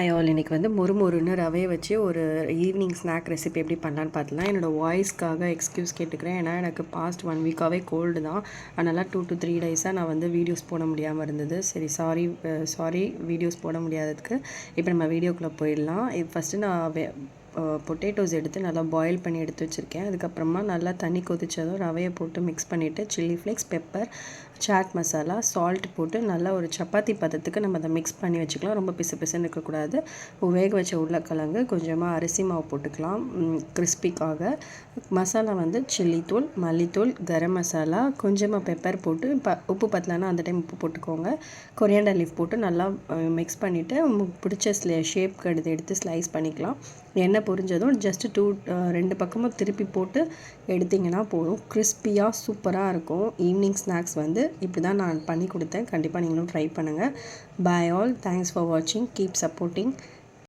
I all இன்றைக்கி வந்து முறுமுறுன்னு ரவையை வச்சு ஒரு ஈவினிங் ஸ்நாக் ரெசிபி எப்படி பண்ணலான்னு பார்த்துலாம் என்னோடய வாய்ஸ்க்காக எக்ஸ்கியூஸ் கேட்டுக்கிறேன். ஏன்னா எனக்கு பாஸ்ட் ஒன் வீக்காகவே கோல்டு தான். அதனால் டூ டு த்ரீ டேஸாக நான் வந்து வீடியோஸ் போட முடியாமல் இருந்தது. சரி சாரி சாரி வீடியோஸ் போட முடியாததுக்கு. இப்போ நம்ம வீடியோக்குள்ளே போயிடலாம். ஃபஸ்ட்டு நான் வே பொட்டேட்டோஸ் எடுத்து நல்லா பாயில் பண்ணி எடுத்து வச்சுருக்கேன். அதுக்கப்புறமா நல்லா தண்ணி கொதிச்சதும் ரவையை போட்டு மிக்ஸ் பண்ணிவிட்டு chilli flakes pepper chaat masala salt போட்டு நல்லா ஒரு சப்பாத்தி பதத்துக்கு நம்ம அதை மிக்ஸ் பண்ணி வச்சுக்கலாம். ரொம்ப பிசு பிசுன்னு இருக்கக்கூடாது. வேக வச்ச உருளைக்கிழங்கு கொஞ்சமாக அரிசி மாவு போட்டுக்கலாம். கிறிஸ்பிக்காக மசாலா வந்து சில்லி தூள் மல்லித்தூள் கரம் மசாலா கொஞ்சமாக பெப்பர் போட்டு ப உப்பு பத்தலைன்னா அந்த டைம் உப்பு போட்டுக்கோங்க. கொரியாண்டர் லீஃப் போட்டு நல்லா மிக்ஸ் பண்ணிவிட்டு பிடிச்ச ஸ்லே ஷேப்க்கு எடுத்து எடுத்து ஸ்லைஸ் பண்ணிக்கலாம். எண்ணெய் பொரிஞ்சதும் ஜஸ்ட்டு டூ ரெண்டு பக்கமும் திருப்பி போட்டு எடுத்திங்கன்னா போதும். கிறிஸ்பியாக சூப்பராக இருக்கும். ஈவினிங் ஸ்நாக்ஸ் வந்து இப்படி தான் நான் பண்ணி கொடுத்தேன். கண்டிப்பாக நீங்களும் ட்ரை பண்ணுங்கள் பாய் ஆல் தேங்க்ஸ் ஃபார் வாட்சிங் கீப் சப்போர்ட்டிங்